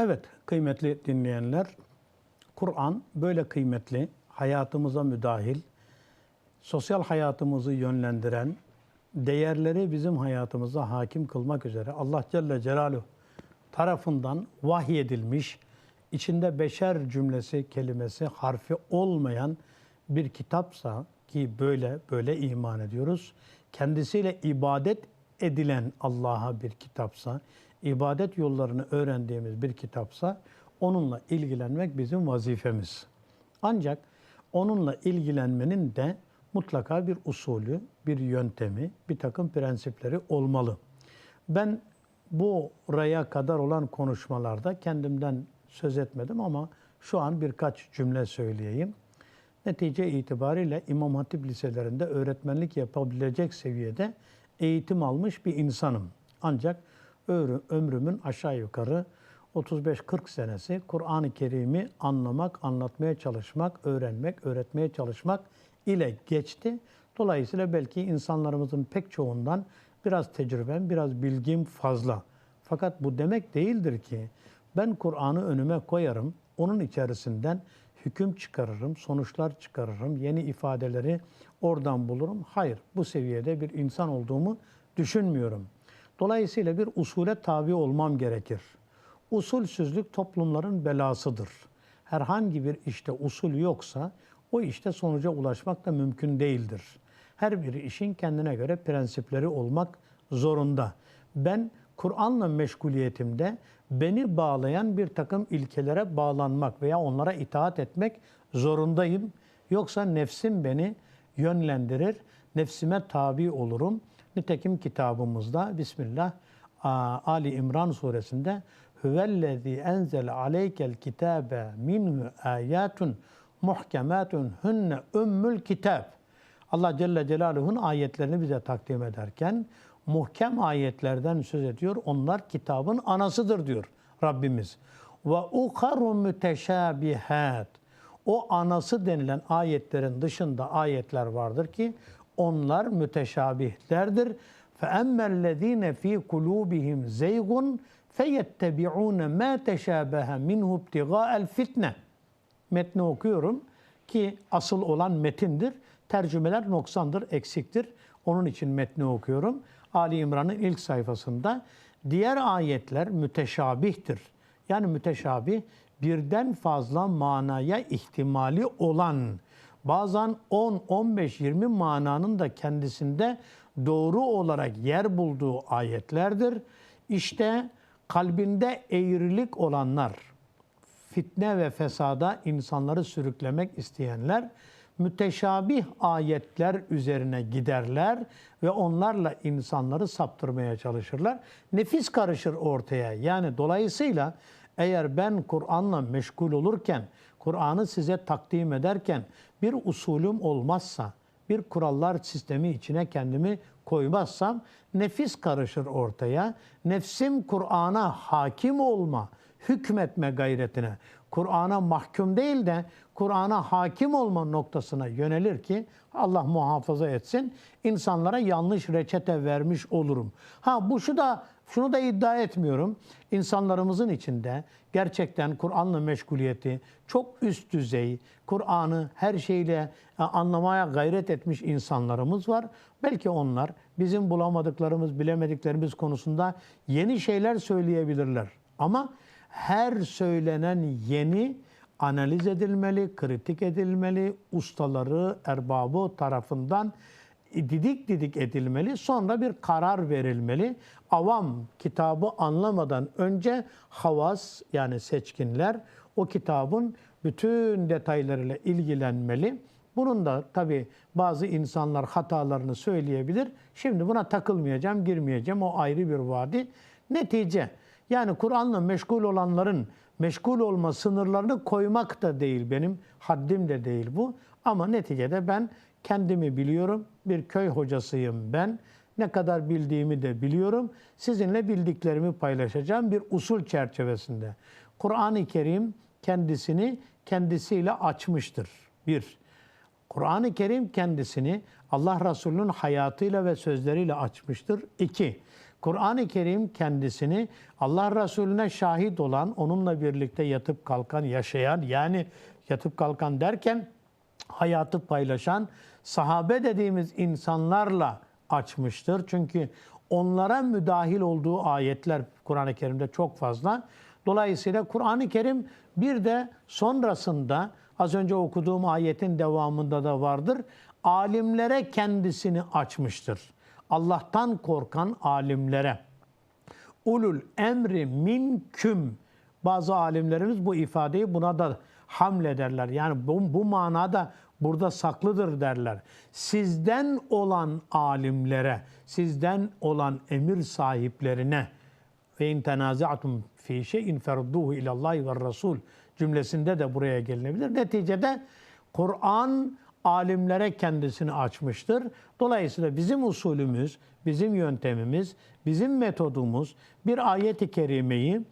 Evet kıymetli dinleyenler, Kur'an böyle kıymetli, hayatımıza müdahil, sosyal hayatımızı yönlendiren, değerleri bizim hayatımıza hakim kılmak üzere Allah Celle Celaluhu tarafından vahyedilmiş, içinde beşer cümlesi, kelimesi, harfi olmayan bir kitapsa ki böyle böyle iman ediyoruz. Kendisiyle ibadet edilen Allah'a bir kitapsa, ibadet yollarını öğrendiğimiz bir kitapsa onunla ilgilenmek bizim vazifemiz. Ancak onunla ilgilenmenin de mutlaka bir usulü, bir yöntemi, bir takım prensipleri olmalı. Ben bu raya kadar olan konuşmalarda kendimden söz etmedim ama şu an birkaç cümle söyleyeyim. Netice itibariyle İmam Hatip liselerinde öğretmenlik yapabilecek seviyede eğitim almış bir insanım. Ancak ömrümün aşağı yukarı 35-40 senesi Kur'an-ı Kerim'i anlamak, anlatmaya çalışmak, öğrenmek, öğretmeye çalışmak ile geçti. Dolayısıyla belki insanlarımızın pek çoğundan biraz tecrübem, biraz bilgim fazla. Fakat bu demek değildir ki ben Kur'an'ı önüme koyarım, onun içerisinden hüküm çıkarırım, sonuçlar çıkarırım, yeni ifadeleri oradan bulurum. Hayır, bu seviyede bir insan olduğumu düşünmüyorum. Dolayısıyla bir usule tabi olmam gerekir. Usulsüzlük toplumların belasıdır. Herhangi bir işte usul yoksa o işte sonuca ulaşmak da mümkün değildir. Her bir işin kendine göre prensipleri olmak zorunda. Ben Kur'an'la meşguliyetimde beni bağlayan bir takım ilkelere bağlanmak veya onlara itaat etmek zorundayım. Yoksa nefsim beni yönlendirir, nefsime tabi olurum. Nitekim kitabımızda Bismillah Ali İmran suresinde Hüvellezî enzel aleykel kitâbe minhu âyâtun muhkematun hunne ümmül kitab. Allah Celle Celaluhu'nun ayetlerini bize takdim ederken muhkem ayetlerden söz ediyor. Onlar kitabın anasıdır diyor Rabbimiz. Ve ukaru müteşabihat. O anası denilen ayetlerin dışında ayetler vardır ki onlar müteşabihlerdir. فَاَمَّا الَّذ۪ينَ ف۪ي قُلُوبِهِمْ زَيْغٌ فَيَتَّبِعُونَ مَا تَشَابَهَ مِنْهُ ابْتِغَاءَ الْفِتْنَةِ Metni okuyorum ki asıl olan metindir. Tercümeler noksandır, eksiktir. Onun için metni okuyorum. Ali İmran'ın ilk sayfasında diğer ayetler müteşabihtir. Yani müteşabih birden fazla manaya ihtimali olan bazen 10, 15, 20 mananın da kendisinde doğru olarak yer bulduğu ayetlerdir. İşte kalbinde eğrilik olanlar, fitne ve fesada insanları sürüklemek isteyenler müteşabih ayetler üzerine giderler ve onlarla insanları saptırmaya çalışırlar. Nefis karışır ortaya. Yani dolayısıyla eğer ben Kur'an'la meşgul olurken, Kur'an'ı size takdim ederken bir usulüm olmazsa, bir kurallar sistemi içine kendimi koymazsam nefis karışır ortaya. Nefsim Kur'an'a hakim olma, hükmetme gayretine, Kur'an'a mahkum değil de Kur'an'a hakim olma noktasına yönelir ki Allah muhafaza etsin insanlara yanlış reçete vermiş olurum. Ha bu şu da şunu da iddia etmiyorum. İnsanlarımızın içinde gerçekten Kur'an'la meşguliyeti çok üst düzey, Kur'an'ı her şeyle e, anlamaya gayret etmiş insanlarımız var. Belki onlar bizim bulamadıklarımız, bilemediklerimiz konusunda yeni şeyler söyleyebilirler. Ama her söylenen yeni analiz edilmeli, kritik edilmeli, ustaları, erbabı tarafından didik didik edilmeli. Sonra bir karar verilmeli. Avam kitabı anlamadan önce havas yani seçkinler o kitabın bütün detaylarıyla ilgilenmeli. Bunun da tabi bazı insanlar hatalarını söyleyebilir. Şimdi buna takılmayacağım, girmeyeceğim. O ayrı bir vadi. Netice yani Kur'an'la meşgul olanların meşgul olma sınırlarını koymak da değil benim haddim de değil bu. Ama neticede ben kendimi biliyorum. Bir köy hocasıyım ben. Ne kadar bildiğimi de biliyorum. Sizinle bildiklerimi paylaşacağım bir usul çerçevesinde. Kur'an-ı Kerim kendisini kendisiyle açmıştır. Bir, Kur'an-ı Kerim kendisini Allah Resulü'nün hayatıyla ve sözleriyle açmıştır. İki, Kur'an-ı Kerim kendisini Allah Resulüne şahit olan, onunla birlikte yatıp kalkan, yaşayan yani yatıp kalkan derken hayatı paylaşan sahabe dediğimiz insanlarla açmıştır. Çünkü onlara müdahil olduğu ayetler Kur'an-ı Kerim'de çok fazla. Dolayısıyla Kur'an-ı Kerim bir de sonrasında az önce okuduğum ayetin devamında da vardır. Alimlere kendisini açmıştır. Allah'tan korkan alimlere. Ulul emri minküm. Bazı alimlerimiz bu ifadeyi buna da hamlederler. Yani bu, bu manada burada saklıdır derler. Sizden olan alimlere, sizden olan emir sahiplerine ve in tenazatum fi şeyin ferduhu ilallahi ve rasul cümlesinde de buraya gelinebilir. Neticede Kur'an alimlere kendisini açmıştır. Dolayısıyla bizim usulümüz, bizim yöntemimiz, bizim metodumuz bir ayet-i kerimeyi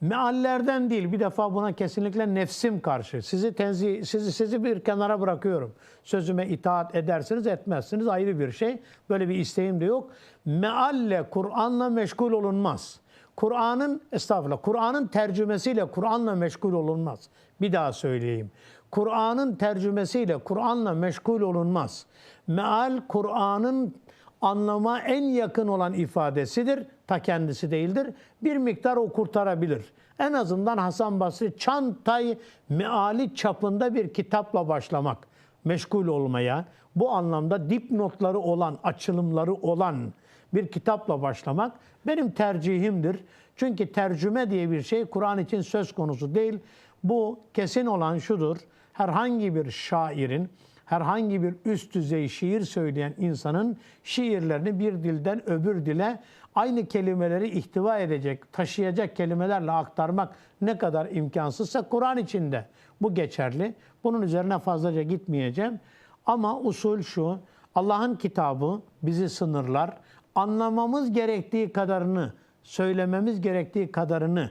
meallerden değil bir defa buna kesinlikle nefsim karşı. Sizi tenzih, sizi sizi bir kenara bırakıyorum. Sözüme itaat edersiniz, etmezsiniz ayrı bir şey. Böyle bir isteğim de yok. Mealle Kur'an'la meşgul olunmaz. Kur'an'ın estağfurullah Kur'an'ın tercümesiyle Kur'an'la meşgul olunmaz. Bir daha söyleyeyim. Kur'an'ın tercümesiyle Kur'an'la meşgul olunmaz. Meal Kur'an'ın anlama en yakın olan ifadesidir. Ta kendisi değildir. Bir miktar o kurtarabilir. En azından Hasan Basri çantayı meali çapında bir kitapla başlamak, meşgul olmaya, bu anlamda dipnotları olan, açılımları olan bir kitapla başlamak benim tercihimdir. Çünkü tercüme diye bir şey Kur'an için söz konusu değil. Bu kesin olan şudur. Herhangi bir şairin, herhangi bir üst düzey şiir söyleyen insanın şiirlerini bir dilden öbür dile aynı kelimeleri ihtiva edecek, taşıyacak kelimelerle aktarmak ne kadar imkansızsa Kur'an içinde bu geçerli. Bunun üzerine fazlaca gitmeyeceğim. Ama usul şu, Allah'ın kitabı bizi sınırlar. Anlamamız gerektiği kadarını, söylememiz gerektiği kadarını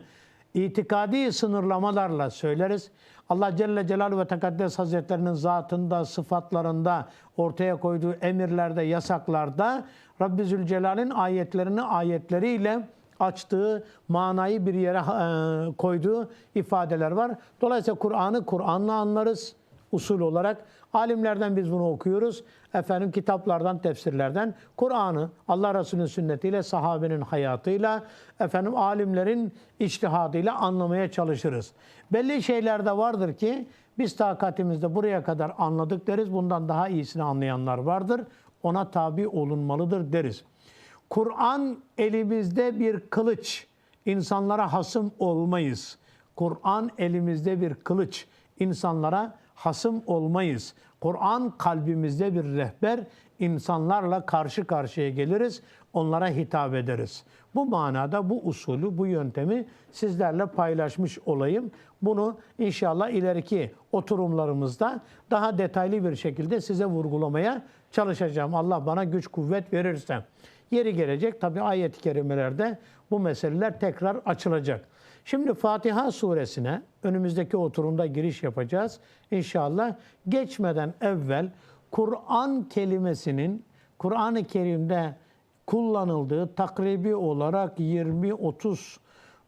itikadi sınırlamalarla söyleriz. Allah Celle Celaluhu ve Tekaddes Hazretlerinin zatında, sıfatlarında, ortaya koyduğu emirlerde, yasaklarda Rabbi Zülcelal'in ayetlerini ayetleriyle açtığı, manayı bir yere e, koyduğu ifadeler var. Dolayısıyla Kur'an'ı Kur'an'la anlarız usul olarak. Alimlerden biz bunu okuyoruz. Efendim kitaplardan, tefsirlerden Kur'an'ı Allah Resulü'nün sünnetiyle, sahabenin hayatıyla, efendim alimlerin içtihadıyla anlamaya çalışırız. Belli şeyler de vardır ki biz takatimizde buraya kadar anladık deriz. Bundan daha iyisini anlayanlar vardır. Ona tabi olunmalıdır deriz. Kur'an elimizde bir kılıç. İnsanlara hasım olmayız. Kur'an elimizde bir kılıç. İnsanlara hasım olmayız. Kur'an kalbimizde bir rehber. İnsanlarla karşı karşıya geliriz. Onlara hitap ederiz. Bu manada bu usulü, bu yöntemi sizlerle paylaşmış olayım. Bunu inşallah ileriki oturumlarımızda daha detaylı bir şekilde size vurgulamaya çalışacağım. Allah bana güç kuvvet verirse. Yeri gelecek tabi ayet-i kerimelerde bu meseleler tekrar açılacak. Şimdi Fatiha suresine önümüzdeki oturumda giriş yapacağız. İnşallah geçmeden evvel Kur'an kelimesinin Kur'an-ı Kerim'de kullanıldığı takribi olarak 20 30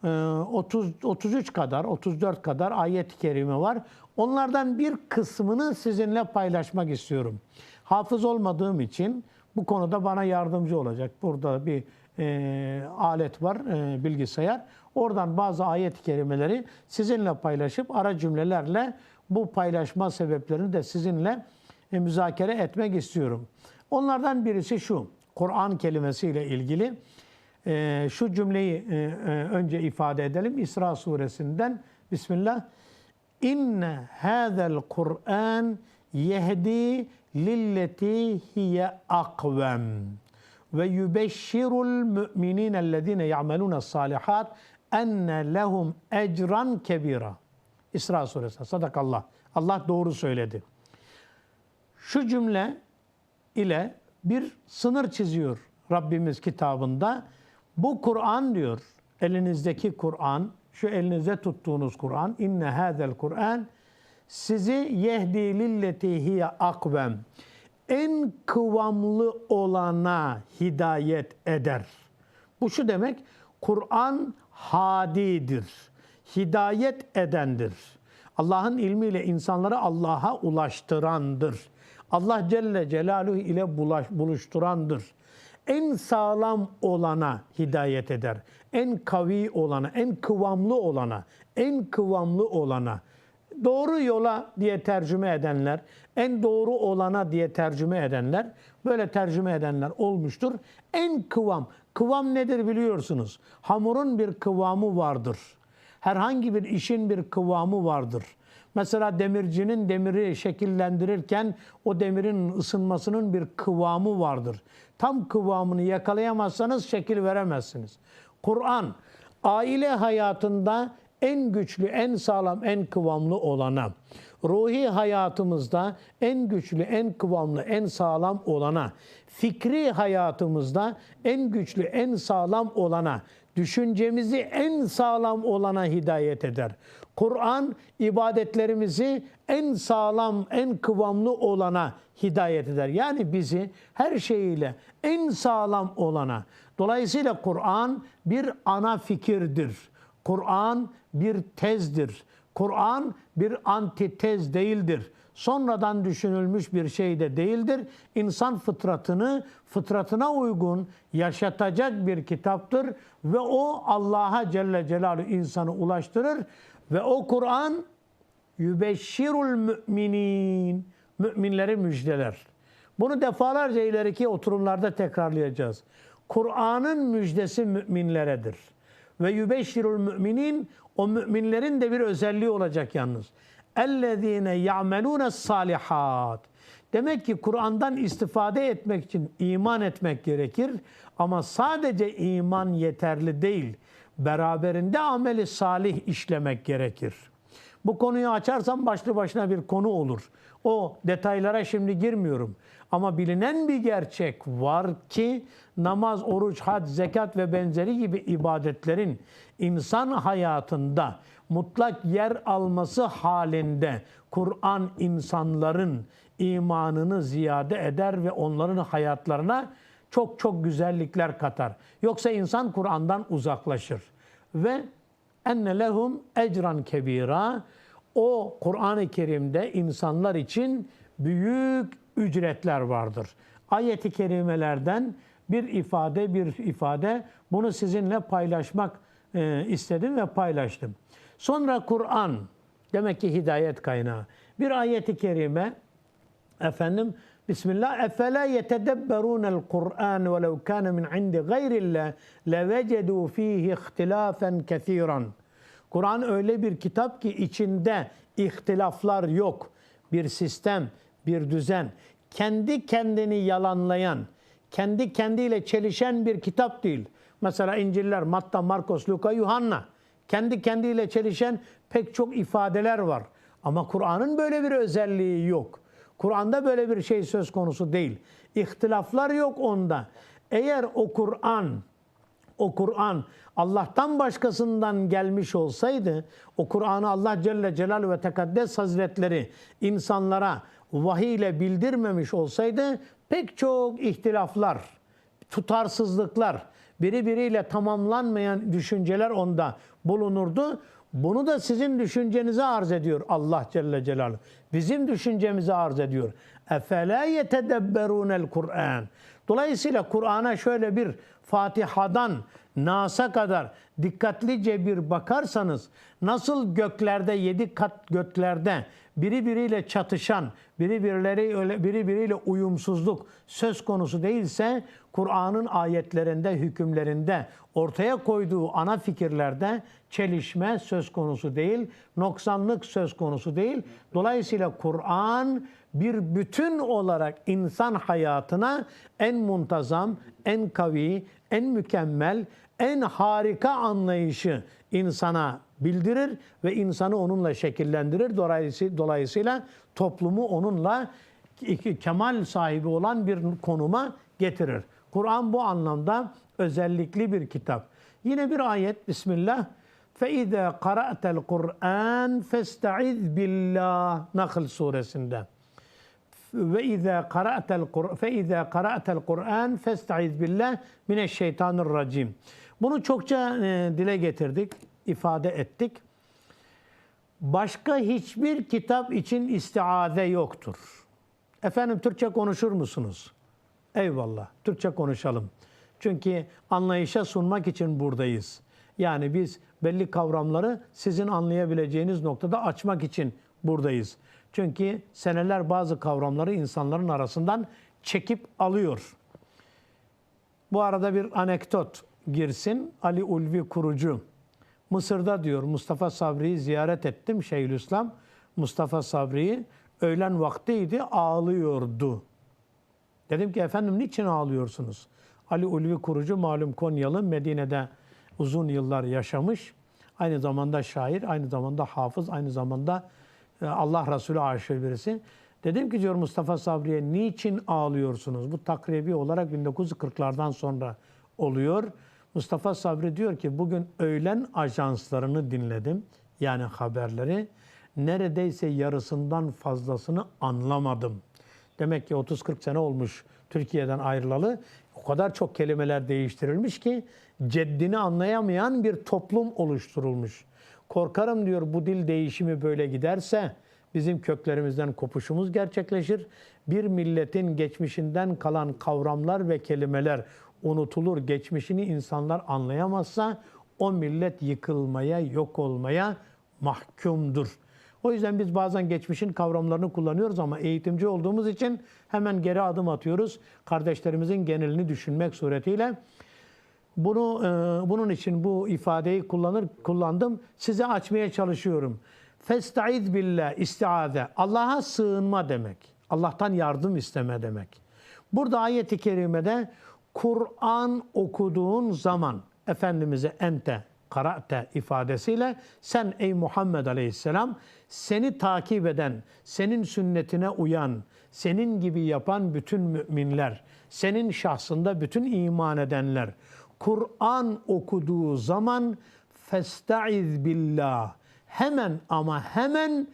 30 33 kadar 34 kadar ayet-i kerime var. Onlardan bir kısmını sizinle paylaşmak istiyorum. Hafız olmadığım için bu konuda bana yardımcı olacak. Burada bir e, alet var, e, bilgisayar. Oradan bazı ayet-i kerimeleri sizinle paylaşıp ara cümlelerle bu paylaşma sebeplerini de sizinle e, müzakere etmek istiyorum. Onlardan birisi şu, Kur'an kelimesiyle ilgili. E, şu cümleyi e, önce ifade edelim. İsra suresinden Bismillah. İnne hâzel Kur'an yehdi lilleti hiye akvem ve yubeşşirul müminînellezîne ya'melûne salihat enne lehum ecran kebira. İsra suresi. Sadakallah. Allah doğru söyledi. Şu cümle ile bir sınır çiziyor Rabbimiz kitabında. Bu Kur'an diyor, elinizdeki Kur'an, şu elinizde tuttuğunuz Kur'an, inne hazel Kur'an sizi yehdi lilleti hiye akvem en kıvamlı olana hidayet eder. Bu şu demek, Kur'an hadidir, hidayet edendir. Allah'ın ilmiyle insanları Allah'a ulaştırandır. Allah Celle Celaluhu ile bulaş, buluşturandır. En sağlam olana hidayet eder. En kavi olana, en kıvamlı olana, en kıvamlı olana. Doğru yola diye tercüme edenler, en doğru olana diye tercüme edenler, böyle tercüme edenler olmuştur. En kıvam, kıvam nedir biliyorsunuz? Hamurun bir kıvamı vardır. Herhangi bir işin bir kıvamı vardır. Mesela demircinin demiri şekillendirirken o demirin ısınmasının bir kıvamı vardır. Tam kıvamını yakalayamazsanız şekil veremezsiniz. Kur'an aile hayatında en güçlü, en sağlam, en kıvamlı olana, ruhi hayatımızda en güçlü, en kıvamlı, en sağlam olana, fikri hayatımızda en güçlü, en sağlam olana, düşüncemizi en sağlam olana hidayet eder. Kur'an ibadetlerimizi en sağlam, en kıvamlı olana hidayet eder. Yani bizi her şeyiyle en sağlam olana. Dolayısıyla Kur'an bir ana fikirdir. Kur'an bir tezdir. Kur'an bir antitez değildir. Sonradan düşünülmüş bir şey de değildir. İnsan fıtratını fıtratına uygun yaşatacak bir kitaptır ve o Allah'a Celle Celaluhu insanı ulaştırır ve o Kur'an yübeşşirul müminin müminleri müjdeler. Bunu defalarca ileriki oturumlarda tekrarlayacağız. Kur'an'ın müjdesi müminleredir. Ve yübeşşirul müminin o müminlerin de bir özelliği olacak yalnız. Ellezine ya'melune salihat. Demek ki Kur'an'dan istifade etmek için iman etmek gerekir ama sadece iman yeterli değil. Beraberinde ameli salih işlemek gerekir. Bu konuyu açarsam başlı başına bir konu olur. O detaylara şimdi girmiyorum. Ama bilinen bir gerçek var ki namaz, oruç, had, zekat ve benzeri gibi ibadetlerin insan hayatında mutlak yer alması halinde Kur'an insanların imanını ziyade eder ve onların hayatlarına çok çok güzellikler katar. Yoksa insan Kur'an'dan uzaklaşır. Ve enne lehum ecran kebira o Kur'an-ı Kerim'de insanlar için büyük ücretler vardır. Ayet-i kerimelerden bir ifade bir ifade bunu sizinle paylaşmak e, istedim ve paylaştım. Sonra Kur'an demek ki hidayet kaynağı. Bir ayeti kerime efendim Bismillah efela yetedebberunel Kur'an ve lev kana min indi gayrillah levecedu fihi ihtilafen kesiran. Kur'an öyle bir kitap ki içinde ihtilaflar yok. Bir sistem, bir düzen, kendi kendini yalanlayan, kendi kendiyle çelişen bir kitap değil. Mesela İncil'ler Matta, Markos, Luka, Yuhanna. Kendi kendiyle çelişen pek çok ifadeler var. Ama Kur'an'ın böyle bir özelliği yok. Kur'an'da böyle bir şey söz konusu değil. İhtilaflar yok onda. Eğer o Kur'an o Kur'an Allah'tan başkasından gelmiş olsaydı, o Kur'an'ı Allah Celle Celaluhu ve Tekaddes Hazretleri insanlara vahiy ile bildirmemiş olsaydı pek çok ihtilaflar, tutarsızlıklar, biri biriyle tamamlanmayan düşünceler onda bulunurdu. Bunu da sizin düşüncenize arz ediyor Allah Celle Celaluhu. Bizim düşüncemize arz ediyor. Efela yetedebberunel Kur'an. Dolayısıyla Kur'an'a şöyle bir Fatiha'dan Nas'a kadar dikkatlice bir bakarsanız nasıl göklerde yedi kat göklerde biri biriyle çatışan, biri birileri biri biriyle uyumsuzluk söz konusu değilse Kur'an'ın ayetlerinde, hükümlerinde ortaya koyduğu ana fikirlerde çelişme söz konusu değil, noksanlık söz konusu değil. Dolayısıyla Kur'an bir bütün olarak insan hayatına en muntazam, en kavi, en mükemmel, en harika anlayışı insana bildirir ve insanı onunla şekillendirir. Dolayısıyla, dolayısıyla toplumu onunla kemal sahibi olan bir konuma getirir. Kur'an bu anlamda özellikli bir kitap. Yine bir ayet Bismillah. فَاِذَا قَرَأْتَ الْقُرْآنِ فَاسْتَعِذْ بِاللّٰهِ Nahl suresinde. ve izâ qara'tel Kur fe izâ qara'tel Kur'an festaiz billah mineşşeytanirracim. Bunu çokça e, dile getirdik, ifade ettik. Başka hiçbir kitap için istiaze yoktur. Efendim Türkçe konuşur musunuz? Eyvallah. Türkçe konuşalım. Çünkü anlayışa sunmak için buradayız. Yani biz belli kavramları sizin anlayabileceğiniz noktada açmak için buradayız. Çünkü seneler bazı kavramları insanların arasından çekip alıyor. Bu arada bir anekdot girsin. Ali Ulvi kurucu. Mısır'da diyor Mustafa Sabri'yi ziyaret ettim Şeyhülislam. Mustafa Sabri'yi öğlen vaktiydi ağlıyordu. Dedim ki efendim niçin ağlıyorsunuz? Ali Ulvi kurucu malum Konyalı Medine'de uzun yıllar yaşamış. Aynı zamanda şair, aynı zamanda hafız, aynı zamanda e, Allah Resulü aşığı birisi. Dedim ki diyor Mustafa Sabri'ye niçin ağlıyorsunuz? Bu takribi olarak 1940'lardan sonra oluyor. Mustafa Sabri diyor ki bugün öğlen ajanslarını dinledim. Yani haberleri. Neredeyse yarısından fazlasını anlamadım. Demek ki 30-40 sene olmuş Türkiye'den ayrılalı. O kadar çok kelimeler değiştirilmiş ki ceddini anlayamayan bir toplum oluşturulmuş. Korkarım diyor bu dil değişimi böyle giderse bizim köklerimizden kopuşumuz gerçekleşir. Bir milletin geçmişinden kalan kavramlar ve kelimeler unutulur. Geçmişini insanlar anlayamazsa o millet yıkılmaya, yok olmaya mahkumdur. O yüzden biz bazen geçmişin kavramlarını kullanıyoruz ama eğitimci olduğumuz için hemen geri adım atıyoruz. Kardeşlerimizin genelini düşünmek suretiyle. Bunu e, bunun için bu ifadeyi kullanır kullandım. Size açmaya çalışıyorum. Festaiz billah istiaze. Allah'a sığınma demek. Allah'tan yardım isteme demek. Burada ayeti kerimede Kur'an okuduğun zaman Efendimiz'e ente karate ifadesiyle sen ey Muhammed Aleyhisselam seni takip eden, senin sünnetine uyan, senin gibi yapan bütün müminler, senin şahsında bütün iman edenler Kur'an okuduğu zaman festaiz billah hemen ama hemen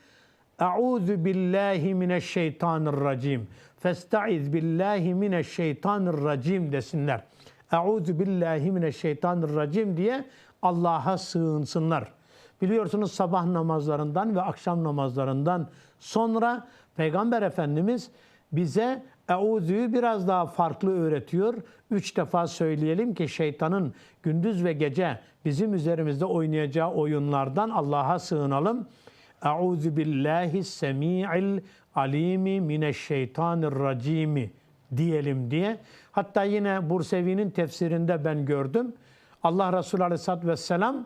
Euzu billahi mineşşeytanirracim. Festaiz billahi mineşşeytanirracim desinler. Euzu billahi mineşşeytanirracim diye Allah'a sığınsınlar. Biliyorsunuz sabah namazlarından ve akşam namazlarından sonra Peygamber Efendimiz bize Eûzü'yü biraz daha farklı öğretiyor. Üç defa söyleyelim ki şeytanın gündüz ve gece bizim üzerimizde oynayacağı oyunlardan Allah'a sığınalım. Euzu billahi semi'il alimi mineşşeytanirracimi diyelim diye. Hatta yine Bursevi'nin tefsirinde ben gördüm. Allah Resulü Aleyhisselatü Vesselam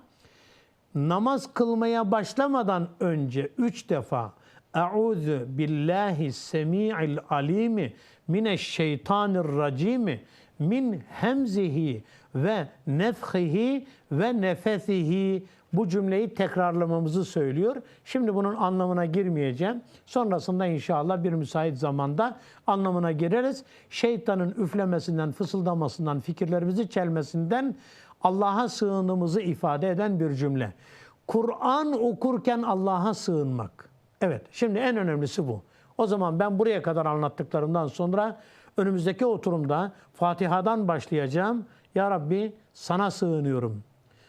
namaz kılmaya başlamadan önce üç defa Euzu billahi semi'il alimi mineşşeytanirracimi min hemzihi ve nefhihi ve nefesihi bu cümleyi tekrarlamamızı söylüyor. Şimdi bunun anlamına girmeyeceğim. Sonrasında inşallah bir müsait zamanda anlamına gireriz. Şeytanın üflemesinden, fısıldamasından, fikirlerimizi çelmesinden Allah'a sığınımızı ifade eden bir cümle. Kur'an okurken Allah'a sığınmak. Evet, şimdi en önemlisi bu. O zaman ben buraya kadar anlattıklarımdan sonra önümüzdeki oturumda Fatiha'dan başlayacağım. Ya Rabbi sana sığınıyorum.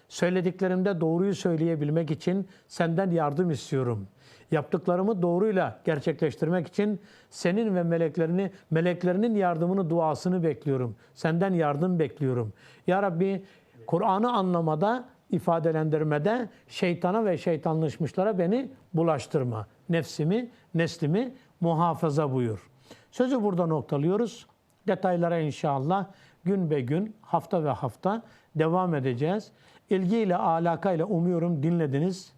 Söylediklerimde doğruyu söyleyebilmek için senden yardım istiyorum. Yaptıklarımı doğruyla gerçekleştirmek için senin ve meleklerini, meleklerinin yardımını, duasını bekliyorum. Senden yardım bekliyorum. Ya Rabbi Kur'an'ı anlamada, ifadelendirmede şeytana ve şeytanlaşmışlara beni bulaştırma. Nefsimi, neslimi muhafaza buyur. Sözü burada noktalıyoruz. Detaylara inşallah gün be gün, hafta ve hafta devam edeceğiz. İlgiyle, alakayla umuyorum dinlediniz.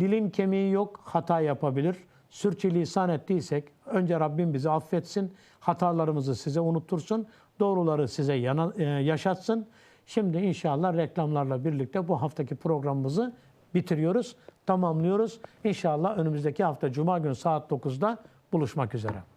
Dilin kemiği yok, hata yapabilir. Sürçülisan ettiysek önce Rabbim bizi affetsin. Hatalarımızı size unuttursun. Doğruları size yana, e, yaşatsın. Şimdi inşallah reklamlarla birlikte bu haftaki programımızı bitiriyoruz, tamamlıyoruz. İnşallah önümüzdeki hafta Cuma günü saat 9'da buluşmak üzere.